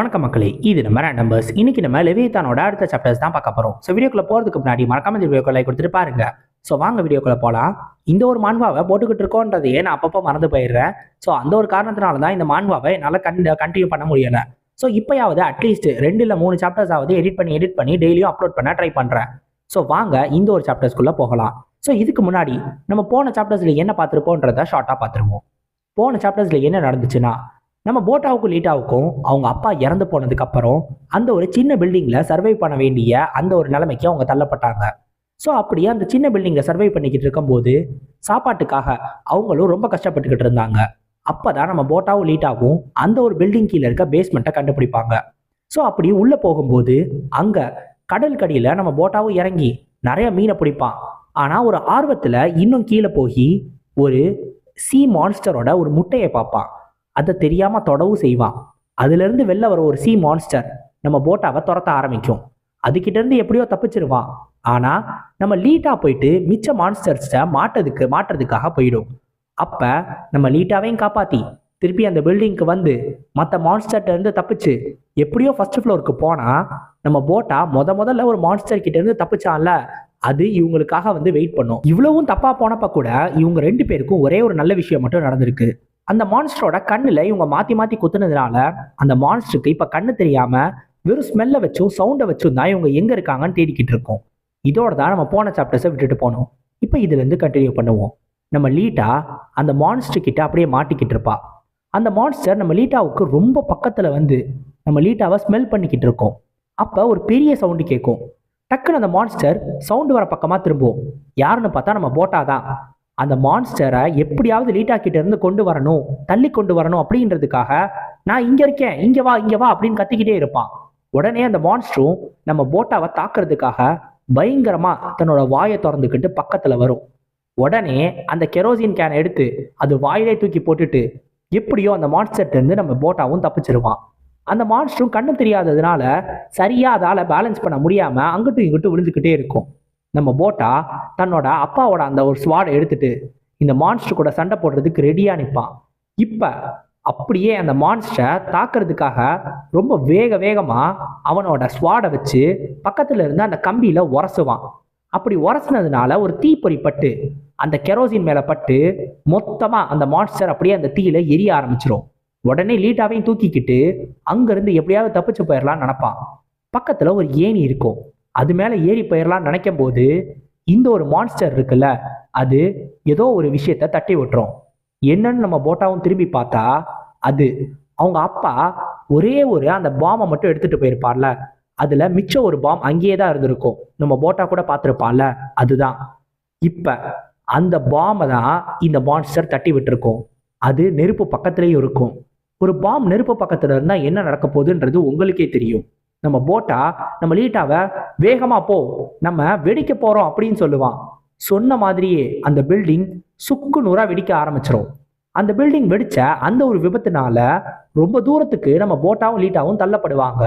வணக்கம் மக்களே இது நம்ம நம்பர்ஸ் இன்னைக்கு நம்ம லெவியத்தானோட அடுத்த சாப்டர்ஸ் தான் பார்க்க போறோம். ஸோ வீடியோக்குள்ள போறதுக்கு முன்னாடி மறக்காம இந்த வீடியோக்கு லைக் கொடுத்துட்டு பாருங்க. ஸோ வாங்க வீடியோக்குள்ள போகலாம் இந்த ஒரு மான்வாவை போட்டுக்கிட்டு இருக்கோன்றதையே நான் அப்பப்போ மறந்து போயிடுறேன். ஸோ அந்த ஒரு காரணத்தினால தான் இந்த மான்வாவை என்னால் கண் கண்டினியூ பண்ண முடியலை. ஸோ இப்போயாவது அட்லீஸ்ட் ரெண்டு இல்லை மூணு சாப்டர்ஸ் ஆகுது எடிட் பண்ணி எடிட் பண்ணி டெய்லியும் அப்லோட் பண்ண ட்ரை பண்ணுறேன் ஸோ வாங்க இந்த ஒரு சாப்டர்ஸ்குள்ளே போகலாம். ஸோ இதுக்கு முன்னாடி நம்ம போன சாப்டர்ஸில் என்ன பார்த்துருப்போன்றத ஷார்ட்டாக பார்த்துருவோம். போன சாப்டர்ஸில் என்ன நடந்துச்சுன்னா நம்ம போட்டாவுக்கும் லீட்டாவுக்கும் அவங்க அப்பா இறந்து போனதுக்கப்புறம் அந்த ஒரு சின்ன பில்டிங்கில் சர்வை பண்ண வேண்டிய அந்த ஒரு நிலைமைக்கு அவங்க தள்ளப்பட்டாங்க. ஸோ அப்படியே அந்த சின்ன பில்டிங்கில் சர்வை பண்ணிக்கிட்டு இருக்கும்போது சாப்பாட்டுக்காக அவங்களும் ரொம்ப கஷ்டப்பட்டுக்கிட்டு இருந்தாங்க. அப்போ தான் நம்ம போட்டாவும் லீட்டாவும் அந்த ஒரு பில்டிங் கீழே இருக்க பேஸ்மெண்ட்டை கண்டுபிடிப்பாங்க. ஸோ அப்படி உள்ளே போகும்போது அங்கே கடல் கடியில் நம்ம போட்டாவும் இறங்கி நிறைய மீனை பிடிப்பான். ஆனால் ஒரு ஆர்வத்தில் இன்னும் கீழே போய் ஒரு சி மான்ஸ்டரோட ஒரு முட்டையை பார்ப்பான். அதை தெரியாமல் தொடவும் செய்வான். அதுலேருந்து வெளில வர ஒரு சி மான்ஸ்டர் நம்ம போட்டாவை துரத்த ஆரம்பிக்கும். அதுக்கிட்டேருந்து எப்படியோ தப்பிச்சிருவான். ஆனால் நம்ம லீட்டாக போயிட்டு மிச்ச மான்ஸ்டர்ஸை மாட்டதுக்கு மாட்டுறதுக்காக போயிடும். அப்போ நம்ம லீட்டாவையும் காப்பாற்றி திருப்பி அந்த பில்டிங்க்கு வந்து மற்ற மான்ஸ்டர்ட்டேருந்து தப்பிச்சு எப்படியோ ஃபர்ஸ்ட் ஃப்ளோருக்கு போனால் நம்ம போட்டா முத முதல்ல ஒரு மான்ஸ்டர் கிட்டேருந்து தப்பிச்சான்ல அது இவங்களுக்காக வந்து வெயிட் பண்ணும். இவ்வளவும் தப்பாக போனப்ப கூட இவங்க ரெண்டு பேருக்கும் ஒரே ஒரு நல்ல விஷயம் மட்டும் நடந்திருக்கு. அந்த மான்ஸ்டரோட கண்ணில் இவங்க மாற்றி மாற்றி குத்துனதுனால அந்த மான்ஸ்டருக்கு இப்போ கண்ணு தெரியாமல் வெறும் ஸ்மெல்லை வச்சும் சவுண்டை வச்சும் தான் இவங்க எங்கே இருக்காங்கன்னு தேடிக்கிட்டு இருக்கோம். இதோட தான் நம்ம போன சாப்டர்ஸை விட்டுட்டு போனோம். இப்போ இதுலேருந்து கண்டினியூ பண்ணுவோம். நம்ம லீட்டா அந்த மான்ஸ்டர் கிட்ட அப்படியே மாட்டிக்கிட்டு இருப்பா. அந்த மான்ஸ்டர் நம்ம லீட்டாவுக்கு ரொம்ப பக்கத்தில் வந்து நம்ம லீட்டாவை ஸ்மெல் பண்ணிக்கிட்டு இருக்கோம். அப்போ ஒரு பெரிய சவுண்டு கேட்கும் டக்குன்னு அந்த மான்ஸ்டர் சவுண்டு வர பக்கமாக திரும்புவோம் யாருன்னு பார்த்தா நம்ம போட்டா தான். அந்த மான்ஸ்டரை எப்படியாவது லீட்டா கிட்ட இருந்து கொண்டு வரணும் தள்ளி கொண்டு வரணும் அப்படின்றதுக்காக நான் இங்க இருக்கேன் இங்க வா இங்க வா அப்படின்னு கத்திக்கிட்டே இருப்பான். உடனே அந்த மான்ஸ்டரும் நம்ம போட்டாவை தாக்குறதுக்காக பயங்கரமா தன்னோட வாயை திறந்துக்கிட்டு பக்கத்துல வரும். உடனே அந்த கெரோசின் கேனை எடுத்து அது வாயிலே தூக்கி போட்டுட்டு எப்படியோ அந்த மான்ஸ்டர்ட்ட இருந்து நம்ம போட்டாவும் தப்பிச்சிருவான். அந்த மான்ஸ்டரும் கண்ணு தெரியாததுனால சரியா அதால பேலன்ஸ் பண்ண முடியாம அங்கிட்டும் இங்கிட்டும் விழுந்துக்கிட்டே இருக்கும். நம்ம போட்டா தன்னோட அப்பாவோட அந்த ஒரு ஸ்வாடை எடுத்துட்டு இந்த மான்ஸ்டர் கூட சண்டை போடுறதுக்கு ரெடியா நிற்பான் இப்ப அப்படியே அந்த மான்ஸ்டரை தாக்குறதுக்காக ரொம்ப வேக வேகமா அவனோட ஸ்வாடை வச்சு பக்கத்துல இருந்து அந்த கம்பியில உரசுவான். அப்படி உரசுனதுனால ஒரு தீப்பொறி பட்டு அந்த கெரோசின் மேல பட்டு மொத்தமா அந்த மான்ஸ்டர் அப்படியே அந்த தீயில எரிய ஆரம்பிச்சிடும் உடனே லீட்டாவையும் தூக்கிக்கிட்டு அங்கிருந்து எப்படியாவது தப்பிச்சு போயிடலாம்னு நினப்பான். பக்கத்துல ஒரு ஏணி இருக்கும். அது மேலே ஏறி போயிடலாம்னு நினைக்கும் போது இந்த ஒரு மான்ஸ்டர் இருக்குல்ல அது ஏதோ ஒரு விஷயத்த தட்டி விட்டுரும். என்னன்னு நம்ம போட்டாவும் திரும்பி பார்த்தா அது அவங்க அப்பா ஒரே ஒரு அந்த பாமை மட்டும் எடுத்துட்டு போயிருப்பார்ல அதுல மிச்சம் ஒரு பாம் அங்கேயே தான் இருந்திருக்கும். நம்ம போட்டா கூட பார்த்துருப்பான்ல அதுதான். இப்ப அந்த பாமை தான் இந்த மான்ஸ்டர் தட்டி விட்டுருக்கும். அது நெருப்பு பக்கத்துலேயும் இருக்கும். ஒரு பாம் நெருப்பு பக்கத்துல இருந்தா என்ன நடக்க போகுதுன்றது உங்களுக்கே தெரியும். நம்ம போட்டா நம்ம லீட்டாவை வேகமா போ நம்ம வெடிக்க போறோம் அப்படின்னு சொல்லுவான். சொன்ன மாதிரியே அந்த பில்டிங் சுக்கு நூறா வெடிக்க ஆரம்பிச்சிடும் அந்த பில்டிங் வெடிச்ச அந்த ஒரு விபத்துனால ரொம்ப தூரத்துக்கு நம்ம போட்டாவும் லீட்டாவும் தள்ளப்படுவாங்க.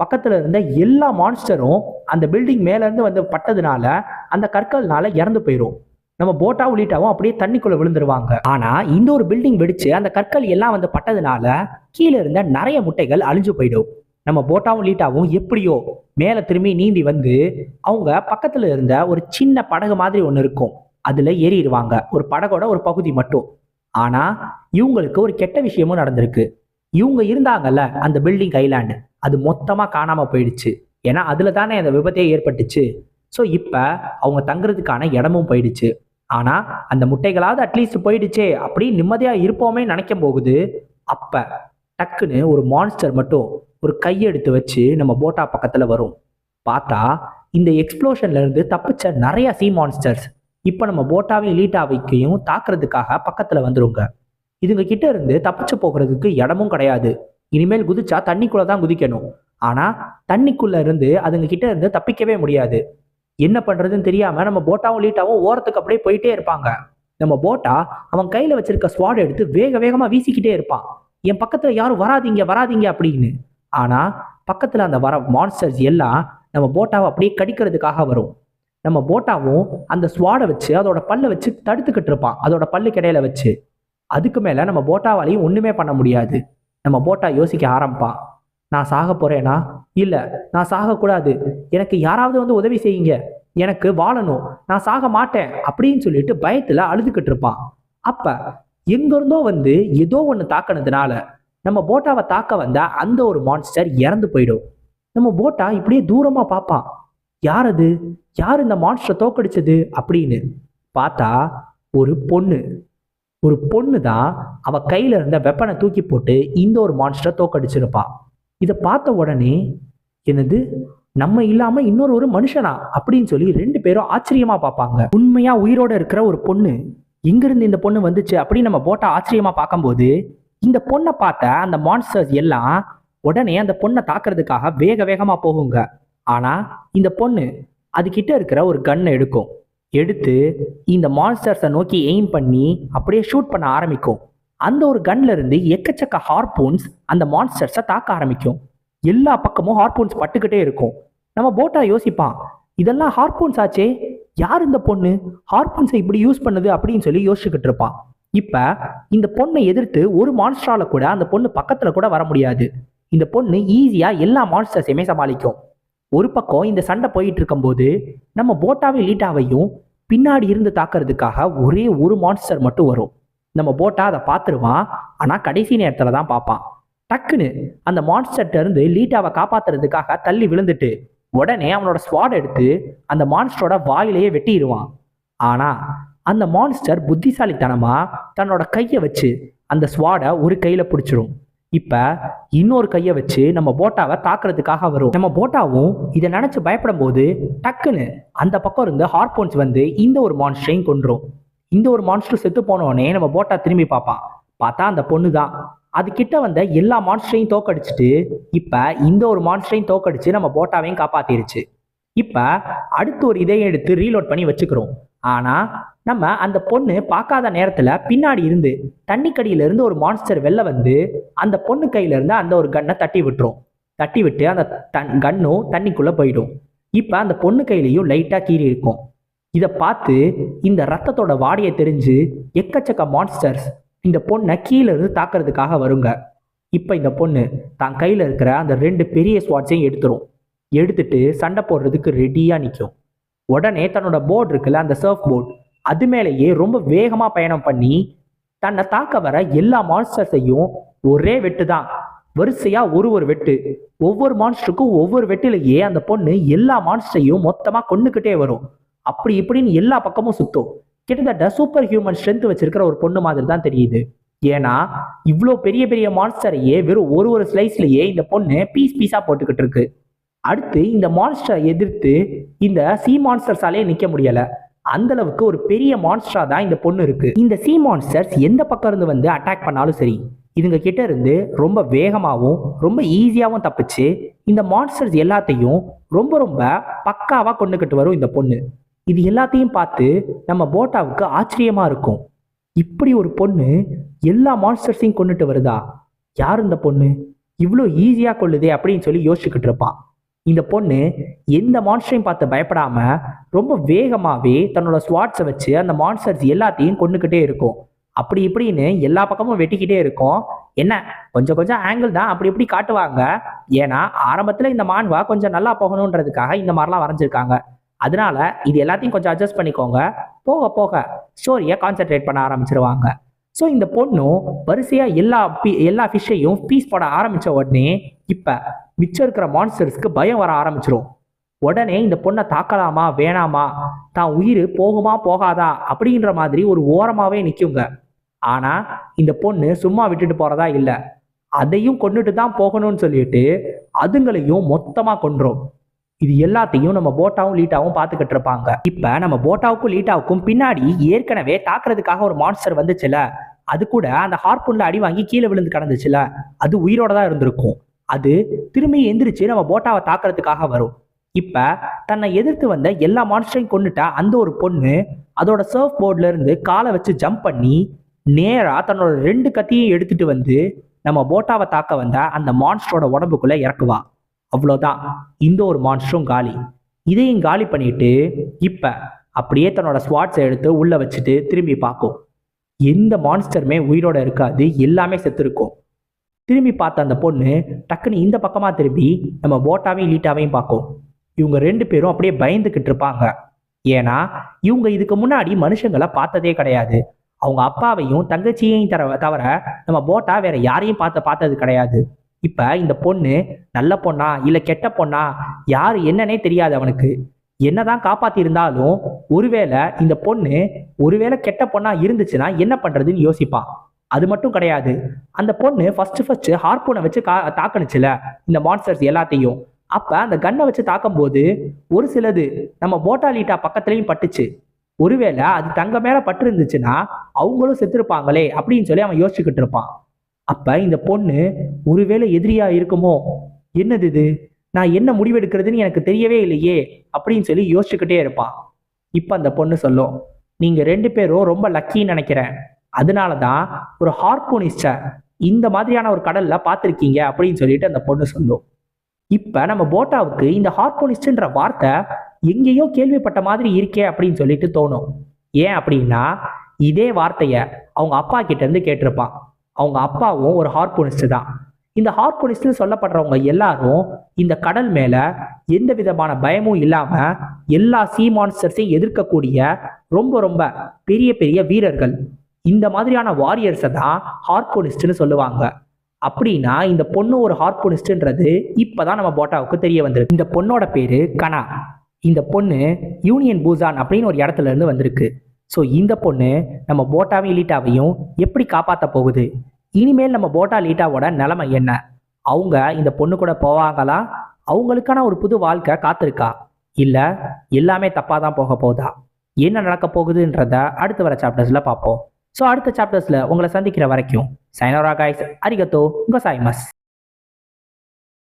பக்கத்துல இருந்த எல்லா மான்ஸ்டரும் அந்த பில்டிங் மேல இருந்து வந்து பட்டதுனால அந்த கற்கள்னால இறந்து போயிடும் நம்ம போட்டா உள்ளிட்டாவும் அப்படியே தண்ணிக்குள்ள விழுந்துருவாங்க. ஆனா இந்த ஒரு பில்டிங் வெடிச்சு அந்த கற்கள் எல்லாம் வந்து பட்டதுனால கீழே இருந்த நிறைய முட்டைகள் அழிஞ்சு போயிடும். நம்ம போட்டாவும் லீட்டாவும் எப்படியோ மேலே திரும்பி நீந்தி வந்து அவங்க பக்கத்தில் இருந்த ஒரு சின்ன படகு மாதிரி ஒன்று இருக்கும். அதில் ஏறிடுவாங்க. ஒரு படகோட ஒரு பகுதி மட்டும். ஆனால் இவங்களுக்கு ஒரு கெட்ட விஷயமும் நடந்திருக்கு. இவங்க இருந்தாங்கல்ல அந்த பில்டிங் ஐலாண்டு அது மொத்தமாக காணாமல் போயிடுச்சு. ஏன்னா அதில் தானே அந்த விபத்தே ஏற்பட்டுச்சு. ஸோ இப்போ அவங்க தங்குறதுக்கான இடமும் போயிடுச்சு. ஆனால் அந்த முட்டைகளாவது அட்லீஸ்ட் போயிடுச்சே அப்படி நிம்மதியாக இருப்போமே நினைக்கும் போகுது. அப்போ டக்குன்னு ஒரு மான்ஸ்டர் மட்டும் ஒரு கையெடுத்து வச்சு நம்ம போட்டா பக்கத்துல வரும். பார்த்தா இந்த எக்ஸ்ப்ளோஷன்ல இருந்து தப்பிச்ச நிறைய சீ மான்ஸ்டர்ஸ் இப்போ நம்ம போட்டாவையும் லீட்டாவைக்கையும் தாக்குறதுக்காக பக்கத்துல வந்துருங்க. இதுங்க கிட்ட இருந்து தப்பிச்சு போகிறதுக்கு இடமும் கிடையாது. இனிமேல் குதிச்சா தண்ணிக்குள்ள தான் குதிக்கணும். ஆனா தண்ணிக்குள்ள இருந்து அதுங்க கிட்ட இருந்து தப்பிக்கவே முடியாது. என்ன பண்றதுன்னு தெரியாம நம்ம போட்டாவும் லீட்டாவும் ஓரத்துக்கு அப்படியே போயிட்டே இருப்பாங்க. நம்ம போட்டா அவன் கையில வச்சிருக்க ஸ்வாட் எடுத்து வேக வேகமா வீசிக்கிட்டே இருப்பான். என் பக்கத்துல யாரும் வராதீங்க வராதீங்க அப்படின்னு. ஆனால் பக்கத்தில் அந்த வர மான்ஸ்டர்ஸ் எல்லாம் நம்ம போட்டாவை அப்படியே கடிக்கிறதுக்காக வரும். நம்ம போட்டாவும் அந்த ஸ்வாடை வச்சு அதோட பல்லை வச்சு தடுத்துக்கிட்டு இருப்பான். அதோட பல்லு கிடையில வச்சு. அதுக்கு மேலே நம்ம போட்டாவாலையும் ஒன்றுமே பண்ண முடியாது. நம்ம போட்டா யோசிக்க ஆரம்பிப்பான் நான் சாக போகிறேனா இல்லை நான் சாகக்கூடாது. எனக்கு யாராவது வந்து உதவி செய்யுங்க. எனக்கு வாழணும். நான் சாக மாட்டேன். அப்படின்னு சொல்லிட்டு பயத்தில் அழுதுகிட்டு இருப்பான். அப்போ எங்கேருந்தோ வந்து ஏதோ ஒன்று தாக்கினதுனால நம்ம போட்டாவை தாக்க வந்தால் அந்த ஒரு மான்ஸ்டர் இறந்து போயிடும். நம்ம போட்டா இப்படியே தூரமாக பார்ப்பான் யார் அது? யார் இந்த மான்ஸ்டரை தோக்கடிச்சது? அப்படின்னு பார்த்தா ஒரு பொண்ணு. ஒரு பொண்ணு தான் அவள் கையில் இருந்த வெப்பனை தூக்கி போட்டு இந்த ஒரு மான்ஸ்டரை தோக்கடிச்சிருப்பா. இதை பார்த்த உடனே என்னது? நம்ம இல்லாமல் இன்னொரு ஒரு மனுஷனா? அப்படின்னு சொல்லி ரெண்டு பேரும் ஆச்சரியமாக பார்ப்பாங்க உண்மையாக உயிரோட இருக்கிற ஒரு பொண்ணு. எங்கேருந்து இந்த பொண்ணு வந்துச்சு அப்படின்னு நம்ம போட்டா ஆச்சரியமாக பார்க்கும்போது இந்த பொண்ணை பார்த்த அந்த மான்ஸ்டர்ஸ் எல்லாம் உடனே அந்த பொண்ணை தாக்குறதுக்காக வேக வேகமாக போகுங்க. ஆனால் இந்த பொண்ணு அது இருக்கிற ஒரு கன்னை எடுக்கும். எடுத்து இந்த மான்ஸ்டர்ஸை நோக்கி எய்ம் பண்ணி அப்படியே ஷூட் பண்ண ஆரம்பிக்கும். அந்த ஒரு கன்ல இருந்து எக்கச்சக்க ஹார்பூன்ஸ் அந்த மான்ஸ்டர்ஸை தாக்க ஆரம்பிக்கும். எல்லா பக்கமும் ஹார்பூன்ஸ் பட்டுக்கிட்டே இருக்கும். நம்ம போட்டா யோசிப்பான் இதெல்லாம் ஹார்பூன்ஸ் ஆச்சே? யார் இந்த பொண்ணு? ஹார்பூன்ஸை இப்படி யூஸ் பண்ணுது? அப்படின்னு சொல்லி யோசிச்சுக்கிட்டு இருப்பான். இப்போ இந்த பொண்ணை எதிர்த்து ஒரு மான்ஸ்டரால கூட அந்த பொண்ணு பக்கத்துல கூட வர முடியாது. இந்த பொண்ணு ஈஸியா எல்லா மான்ஸ்டர்ஸையுமே சமாளிக்கும். ஒரு பக்கம் இந்த சண்டை போயிட்டு இருக்கும்போது நம்ம போட்டாவை லீட்டாவையும் பின்னாடி இருந்து தாக்குறதுக்காக ஒரே ஒரு மான்ஸ்டர் மட்டும் வரும். நம்ம போட்டா அதை பார்த்துருவான் ஆனால் கடைசி நேரத்தில் தான் பார்ப்பான். டக்குன்னு அந்த மான்ஸ்டர்ட்ட இருந்து லீட்டாவை காப்பாத்துறதுக்காக தள்ளி விழுந்துட்டு உடனே அவனோட ஸ்வாட் எடுத்து அந்த மான்ஸ்டரோட வாயிலேயே வெட்டிடுவான் ஆனால் அந்த மான்ஸ்டர் புத்திசாலித்தனமாக தன்னோட கையை வச்சு அந்த ஸ்வாடை ஒரு கையில் பிடிச்சிரும். இப்போ இன்னொரு கையை வச்சு நம்ம போட்டாவை தாக்குறதுக்காக வரும். நம்ம போட்டாவும் இதை நினச்சி பயப்படும் போது டக்குன்னு அந்த பக்கம் இருந்து ஹார்போன்ஸ் வந்து இந்த ஒரு மான்ஸ்டரையும் கொண்டுரும் இந்த ஒரு மான்ஸ்டர் செத்து போனோடனே நம்ம போட்டா திரும்பி பார்ப்பான். பார்த்தா அந்த பொண்ணு தான் அது கிட்ட வந்த எல்லா மான்ஸ்டரையும் தோக்கடிச்சிட்டு இப்போ இந்த ஒரு மான்ஸ்டரையும் தோக்கடிச்சு நம்ம போட்டாவையும் காப்பாத்திருச்சு. இப்போ அடுத்து ஒரு இதையும் எடுத்து ரீலோட் பண்ணி வச்சுக்கிறோம். ஆனா நம்ம அந்த பொண்ணு பார்க்காத நேரத்துல பின்னாடி இருந்து தண்ணிக்கடியில இருந்து ஒரு மான்ஸ்டர் வெளில வந்து அந்த பொண்ணு கையில இருந்து அந்த ஒரு கன்னை தட்டி விட்டுரும். தட்டி விட்டு அந்த தன் கன்னும் தண்ணிக்குள்ள போயிடும். இப்ப அந்த பொண்ணு கையிலையும் லைட்டா கீறி இருக்கும். இதை பார்த்து இந்த ரத்தத்தோட வாடையை தெரிஞ்சு எக்கச்சக்க மான்ஸ்டர்ஸ் இந்த பொண்ணை கீழே இருந்து தாக்குறதுக்காக வருங்க. இப்போ இந்த பொண்ணு தான் கையில் இருக்கிற அந்த ரெண்டு பெரிய ஸ்வாட்ஸையும் எடுத்துரும். எடுத்துட்டு சண்டை போடுறதுக்கு ரெடியாக நிற்கும் உடனே தன்னோட போர்டு இருக்குல்ல அந்த சர்ஃப் போர்டு அது மேலேயே ரொம்ப வேகமாக பயணம் பண்ணி தன்னை தாக்க வர எல்லா மான்ஸ்டர்ஸையும் ஒரே வெட்டு தான். வரிசையா ஒரு ஒரு வெட்டு. ஒவ்வொரு மான்ஸ்டருக்கும் ஒவ்வொரு வெட்டிலேயே அந்த பொண்ணு எல்லா மான்ஸ்டரையும் மொத்தமாக கொண்டுக்கிட்டே வரும். அப்படி இப்படின்னு எல்லா பக்கமும் சுத்தும். கிட்டத்தட்ட சூப்பர் ஹியூமன் ஸ்ட்ரென்த் வச்சிருக்கிற ஒரு பொண்ணு மாதிரி தான் தெரியுது. ஏன்னா இவ்வளோ பெரிய பெரிய மான்ஸ்டரையே வெறும் ஒரு ஒரு ஸ்லைஸ்லயே இந்த பொண்ணு பீஸ் பீஸா போட்டுக்கிட்டு இருக்கு. அடுத்து இந்த மான்ஸ்டரை எதிர்த்து இந்த சி மான்ஸ்டர்ஸாலே நிக்க முடியல. அந்த அளவுக்கு ஒரு பெரிய மான்ஸ்டரா தான் இந்த பொண்ணு இருக்கு. இந்த சி மான்ஸ்டர்ஸ் எந்த பக்கம் இருந்து வந்து அட்டாக் பண்ணாலும் சரி இதுங்க கிட்ட இருந்து ரொம்ப வேகமாகவும் ரொம்ப ஈஸியாகவும் தப்பிச்சு இந்த மான்ஸ்டர்ஸ் எல்லாத்தையும் ரொம்ப ரொம்ப பக்காவாக கொண்டுகிட்டு வரும் இந்த பொண்ணு. இது எல்லாத்தையும் பார்த்து நம்ம போட்டாவுக்கு ஆச்சரியமா இருக்கும். இப்படி ஒரு பொண்ணு எல்லா மான்ஸ்டர்ஸையும் கொண்டுட்டு வருதா? யார் இந்த பொண்ணு? இவ்வளோ ஈஸியாக கொள்ளுதே அப்படின்னு சொல்லி யோசிச்சுக்கிட்டு இருப்பான் இந்த பொண்ணு எந்த மான்ஸ்டரையும் பார்த்து பயப்படாம ரொம்ப வேகமாகவே தன்னோட ஸ்வாட்ஸை வச்சு அந்த மான்ஸ்டர்ஸ் எல்லாத்தையும் கொண்டுக்கிட்டே இருக்கும். அப்படி இப்படின்னு எல்லா பக்கமும் வெட்டிக்கிட்டே இருக்கும். என்ன? கொஞ்சம் கொஞ்சம் ஆங்கிள் தான் அப்படி இப்படி காட்டுவாங்க. ஏன்னா ஆரம்பத்தில் இந்த மான்வா கொஞ்சம் நல்லா போகணுன்றதுக்காக இந்த மாதிரிலாம் வரைஞ்சிருக்காங்க. அதனால இது எல்லாத்தையும் கொஞ்சம் அட்ஜஸ்ட் பண்ணிக்கோங்க. போக போக ஸ்டோரியை கான்சென்ட்ரேட் பண்ண ஆரம்பிச்சிருவாங்க. ஸோ இந்த பொண்ணும் வரிசையாக எல்லா எல்லா ஃபிஷ்ஷையும் பீஸ் போட ஆரம்பித்த உடனே இப்போ மிச்சம் இருக்கிற மான்ஸ்டர்ஸ்க்கு பயம் வர ஆரம்பிச்சிடும் உடனே இந்த பொண்ணை தாக்கலாமா வேணாமா தான் உயிர் போகுமா போகாதா அப்படின்ற மாதிரி ஒரு ஓரமாகவே நிற்குங்க ஆனால் இந்த பொண்ணு சும்மா விட்டுட்டு போகிறதா இல்லை. அதையும் கொண்டுட்டு தான் போகணும்னு சொல்லிட்டு அதுங்களையும் மொத்தமாக கொன்றோம். இது எல்லாத்தையும் நம்ம போட்டாவும் லீட்டாவும் பார்த்துக்கிட்டு இருப்பாங்க. இப்போ நம்ம போட்டாவுக்கும் லீட்டாவுக்கும் பின்னாடி ஏற்கனவே தாக்குறதுக்காக ஒரு மான்ஸ்டர் வந்துச்சுல. அது கூட அந்த ஹார்பூனில் அடி வாங்கி கீழே விழுந்து கிடந்துச்சுல. அது உயிரோட தான் இருந்திருக்கும். அது திரும்பி எந்திரிச்சு நம்ம போட்டாவை தாக்குறதுக்காக வரும். இப்ப தன்னை எதிர்த்து வந்த எல்லா மான்ஸ்டரையும் கொண்டுட்டா அந்த ஒரு பொண்ணு அதோட சர்ஃப் போர்ட்ல இருந்து காலை வச்சு ஜம்ப் பண்ணி நேரா தன்னோட ரெண்டு கத்தியும் எடுத்துட்டு வந்து நம்ம போட்டாவை தாக்க வந்த அந்த மான்ஸ்டரோட உடம்புக்குள்ள இறக்குவா. அவ்வளோதான் இந்த ஒரு மான்ஸ்டரும் காலி. இதையும் காலி பண்ணிட்டு இப்ப அப்படியே தன்னோட ஸ்வாட்ஸை எடுத்து உள்ள வச்சுட்டு திரும்பி பார்க்கும் எந்த மான்ஸ்டருமே உயிரோட இருக்காது எல்லாமே செத்து இருக்கும் திரும்பி பார்த்த அந்த பொண்ணு டக்குன்னு இந்த பக்கமாக திரும்பி நம்ம போட்டாவையும் லீட்டாவையும் பார்க்கும். இவங்க ரெண்டு பேரும் அப்படியே பயந்துக்கிட்டு இருப்பாங்க. ஏன்னா இவங்க இதுக்கு முன்னாடி மனுஷங்களை பார்த்ததே கிடையாது. அவங்க அப்பாவையும் தங்கச்சியையும் தர தவிர நம்ம போட்டா வேற யாரையும் பார்த்து பார்த்தது கிடையாது. இப்போ இந்த பொண்ணு நல்ல பொண்ணா இல்லை கெட்ட பொண்ணா யார் என்னன்னே தெரியாது அவனுக்கு. என்னதான் காப்பாத்திருந்தாலும் ஒருவேளை இந்த பொண்ணு ஒருவேளை கெட்ட பொண்ணா இருந்துச்சுன்னா என்ன பண்றதுன்னு யோசிப்பான். அது மட்டும் கிடையாது. அந்த பொண்ணு ஃபர்ஸ்ட் ஃபர்ஸ்ட் ஹார்பூனை வச்சு கா தாக்கணுச்சுல இந்த மான்ஸ்டர்ஸ் எல்லாத்தையும். அப்ப அந்த கன்னை வச்சு தாக்கும் போது ஒரு சிலது நம்ம போட்டாலிட்டா பக்கத்துலயும் பட்டுச்சு. ஒருவேளை அது தங்க மேல பட்டு இருந்துச்சுன்னா அவங்களும் செத்துருப்பாங்களே அப்படின்னு சொல்லி அவன் யோசிச்சுக்கிட்டு இருப்பான். அப்ப இந்த பொண்ணு ஒருவேளை எதிரியா இருக்குமோ? என்னது இது? நான் என்ன முடிவெடுக்கிறதுன்னு எனக்கு தெரியவே இல்லையே அப்படின்னு சொல்லி யோசிச்சுக்கிட்டே இருப்பான். இப்ப அந்த பொண்ணு சொல்லும் நீங்க ரெண்டு பேரும் ரொம்ப லக்கின்னு நினைக்கிறேன். அதனால தான் ஒரு ஹார்போனிஸ்ட இந்த மாதிரியான ஒரு கடல்ல பார்த்துருக்கீங்க அப்படின்னு சொல்லிட்டு அந்த பொண்ணு சொல்லும் இப்ப நம்ம போட்டாவுக்கு இந்த ஹார்போனிஸ்ட்ன்ற வார்த்தை எங்கேயோ கேள்விப்பட்ட மாதிரி இருக்கே அப்படின்னு சொல்லிட்டு தோணும். ஏன் அப்படின்னா இதே வார்த்தைய அவங்க அப்பா கிட்ட இருந்து கேட்டிருப்பான். அவங்க அப்பாவும் ஒரு ஹார்போனிஸ்ட் தான். இந்த ஹார்போனிஸ்ட்னு சொல்லப்படுறவங்க எல்லாரும் இந்த கடல் மேல எந்த விதமான பயமும் இல்லாம எல்லா சீ மான்ஸ்டர்ஸையும் எதிர்க்கக்கூடிய ரொம்ப ரொம்ப பெரிய பெரிய வீரர்கள். இந்த மாதிரியான வாரியர்ஸை தான் ஹார்போனிஸ்ட்னு சொல்லுவாங்க. அப்படின்னா இந்த பொண்ணு ஒரு ஹார்போனிஸ்ட்ன்றது இப்பதான் நம்ம போட்டாவுக்கு தெரிய வந்திருக்கு. இந்த பொண்ணோட பேரு கனா. இந்த பொண்ணு யூனியன் பூசான் அப்படின்னு ஒரு இடத்துல இருந்து வந்திருக்கு. ஸோ இந்த பொண்ணு நம்ம போட்டாவையும் லீட்டாவையும் எப்படி காப்பாற்ற போகுது? இனிமேல் நம்ம போட்டா லீட்டாவோட நிலைமை என்ன? அவங்க இந்த பொண்ணு கூட போவாங்களா? அவங்களுக்கான ஒரு புது வாழ்க்கை காத்திருக்கா? இல்லை எல்லாமே தப்பாக தான் போக போகுதா? என்ன நடக்க போகுதுன்றத அடுத்து வர சாப்டர்ஸில் பார்ப்போம். ஸோ அடுத்த சாப்டர்ஸில் உங்களை சந்திக்கிற வரைக்கும் சைனோரா காய்ஸ் அரிகத்தோ உங்க